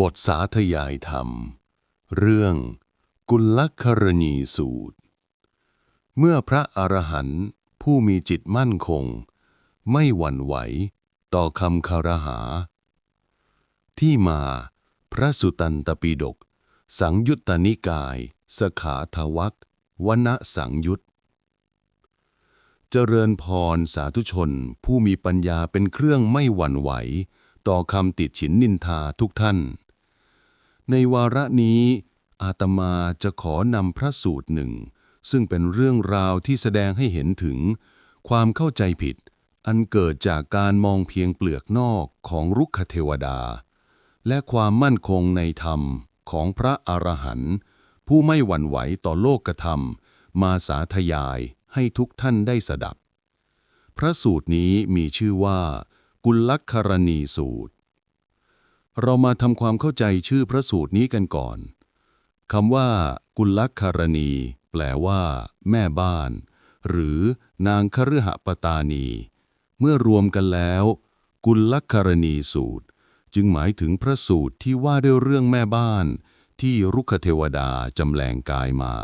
บทสาธยายธรรม เรื่อง กุลครณีสูตร เมื่อพระอรหันต์ผู้มีจิตมั่นคง ไม่หวั่นไหวต่อคำคารหา ที่มาพระสุตันตปิฎกสังยุตตนิกาย สขาทวักวนสังยุตเจริญพรสาธุชนผู้มีปัญญาเป็นเครื่องไม่หวั่นไหว ต่อคำติดฉินนินทาทุกท่าน ในวาระนี้ อาตมาจะขอนำพระสูตรหนึ่ง ซึ่งเป็นเรื่องราวที่แสดงให้เห็นถึง ความเข้าใจผิด อันเกิดจากการมองเพียงเปลือกนอกของรุกขเทวดา และความมั่นคงในธรรมของพระอรหันต์ผู้ไม่หวั่นไหวต่อโลกธรรม มาสาธยายให้ทุกท่านได้สดับ พระสูตรนี้มีชื่อว่า กุลลครณีสูตร เรามาทำความเข้าใจชื่อพระสูตรนี้กันก่อนคำว่า กุลคารณี แปลว่า แม่บ้าน หรือนางคฤหปตานี เมื่อรวมกันแล้ว กุลคารณีสูตร จึงหมายถึงพระสูตรที่ว่าด้วยเรื่องแม่บ้าน ที่รุกขเทวดาจำแรงกายมา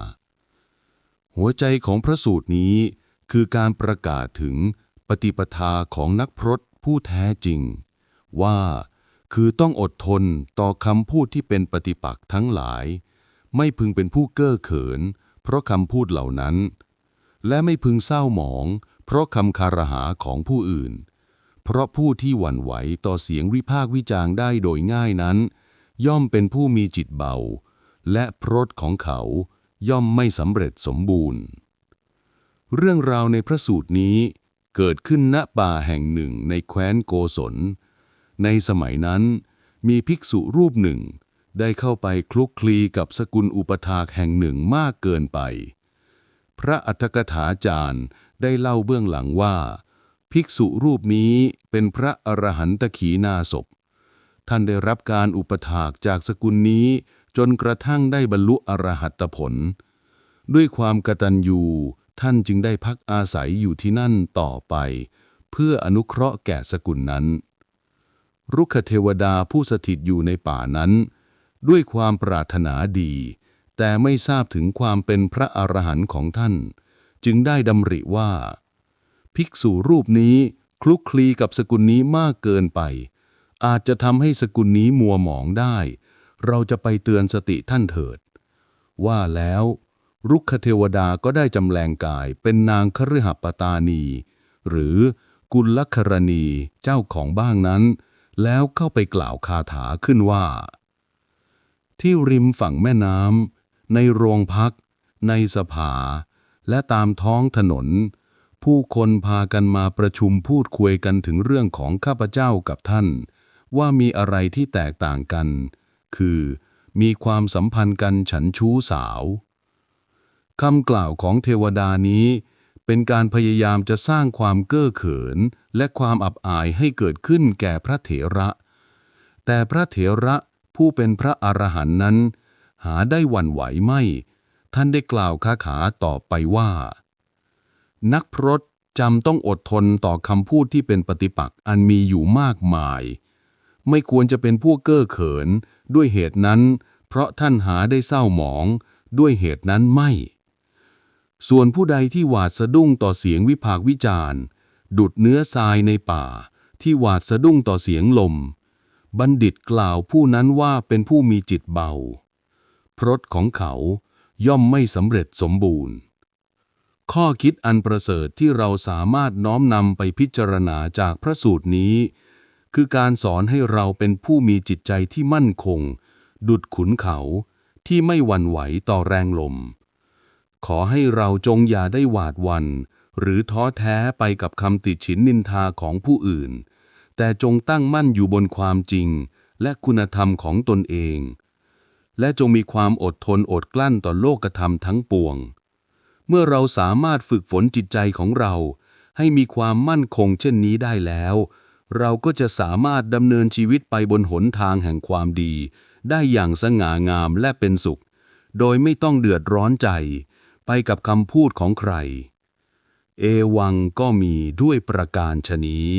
หัวใจของพระสูตรนี้ คือการประกาศถึงปฏิปทาของนักพรตผู้แท้จริง ว่า คือต้องอดทนต่อคำพูดที่เป็นปฏิปักษ์ทั้งหลาย ไม่พึงเป็นผู้เก้อเขิน เพราะคำพูดเหล่านั้น และไม่พึงเศร้าหมอง เพราะคำคารหาของผู้อื่น เพราะผู้ที่หวั่นไหวต่อเสียงวิพากษ์วิจารณ์ได้โดยง่ายนั้น ย่อมเป็นผู้มีจิตเบา และพรตของเขาย่อมไม่สำเร็จสมบูรณ์ เรื่องราวในพระสูตรนี้เกิดขึ้นณป่าแห่งหนึ่งในแคว้นโกศล ในสมัยนั้น มีภิกษุรูปหนึ่ง ได้เข้าไปคลุกคลีกับสกุลอุปถากแห่งหนึ่งมากเกินไป พระอัฏฐกถาจารย์ได้เล่าเบื้องหลังว่า ภิกษุรูปนี้เป็นพระอรหันตขีนาศพ ท่านได้รับการอุปถากจากสกุลนี้จนกระทั่งได้บรรลุอรหัตผล ด้วยความกตัญญูท่านจึงได้พักอาศัยอยู่ที่นั่นต่อไป เพื่ออนุเคราะห์แก่สกุลนั้น รุกขเทวดาผู้สถิตอยู่ในป่านั้น ด้วยความปรารถนาดี แต่ไม่ทราบถึงความเป็นพระอรหันต์ของท่าน จึงได้ดำริว่า ภิกษุรูปนี้คลุกคลีกับสกุลนี้มากเกินไป อาจจะทำให้สกุลนี้มัวหมองได้ เราจะไปเตือนสติท่านเถิด ว่าแล้วรุกขเทวดาก็ได้จำแรงกายเป็นนางคฤหปตานี หรือกุลครณีเจ้าของบ้างนั้น แล้วเข้าไปกล่าวคาถาขึ้นว่า ที่ริมฝั่งแม่น้ำในโรงพัก ในสภา และตามท้องถนน ผู้คนพากันมาประชุมพูดคุยกันถึงเรื่องของข้าพเจ้ากับท่าน ว่ามีอะไรที่แตกต่างกัน คือมีความสัมพันธ์กันฉันชู้สาวคำกล่าวของเทวดานี้ เป็นการพยายามจะสร้างความเก้อเขิน และความอับอายให้เกิดขึ้นแก่พระเถระ แต่พระเถระผู้เป็นพระอรหันต์นั้น หาได้หวั่นไหวไม่ ท่านได้กล่าวคาขาต่อไปว่า นักพรตจำต้องอดทนต่อคำพูดที่เป็นปฏิปักษ์อันมีอยู่มากมาย ไม่ควรจะเป็นผู้เก้อเขิน ด้วยเหตุนั้น เพราะท่านหาได้เศร้าหมอง ด้วยเหตุนั้นไม่ ส่วนผู้ใดที่หวาดสะดุ้งต่อเสียงวิพากวิจารณ์ ดุดเนื้อทรายในป่า ที่หวาดสะดุ้งต่อเสียงลม บัณฑิตกล่าวผู้นั้นว่าเป็นผู้มีจิตเบา พรตของเขาย่อมไม่สำเร็จสมบูรณ์ ข้อคิดอันประเสริฐที่เราสามารถน้อมนำไปพิจารณาจากพระสูตรนี้ คือการสอนให้เราเป็นผู้มีจิตใจที่มั่นคง ดุดขุนเขาที่ไม่หวั่นไหวต่อแรงลม ขอให้เราจงอย่าได้หวาดวัน หรือท้อแท้ไปกับคำติฉินนินทาของผู้อื่น แต่จงตั้งมั่นอยู่บนความจริง และคุณธรรมของตนเอง และจงมีความอดทนอดกลั้นต่อโลกธรรมทั้งปวง เมื่อเราสามารถฝึกฝนจิตใจของเรา ให้มีความมั่นคงเช่นนี้ได้แล้ว เราก็จะสามารถดำเนินชีวิตไปบนหนทางแห่งความดี ได้อย่างสง่างามและเป็นสุข โดยไม่ต้องเดือดร้อนใจ ไปกับคำพูดของใคร เอวังก็มีด้วยประการชนี้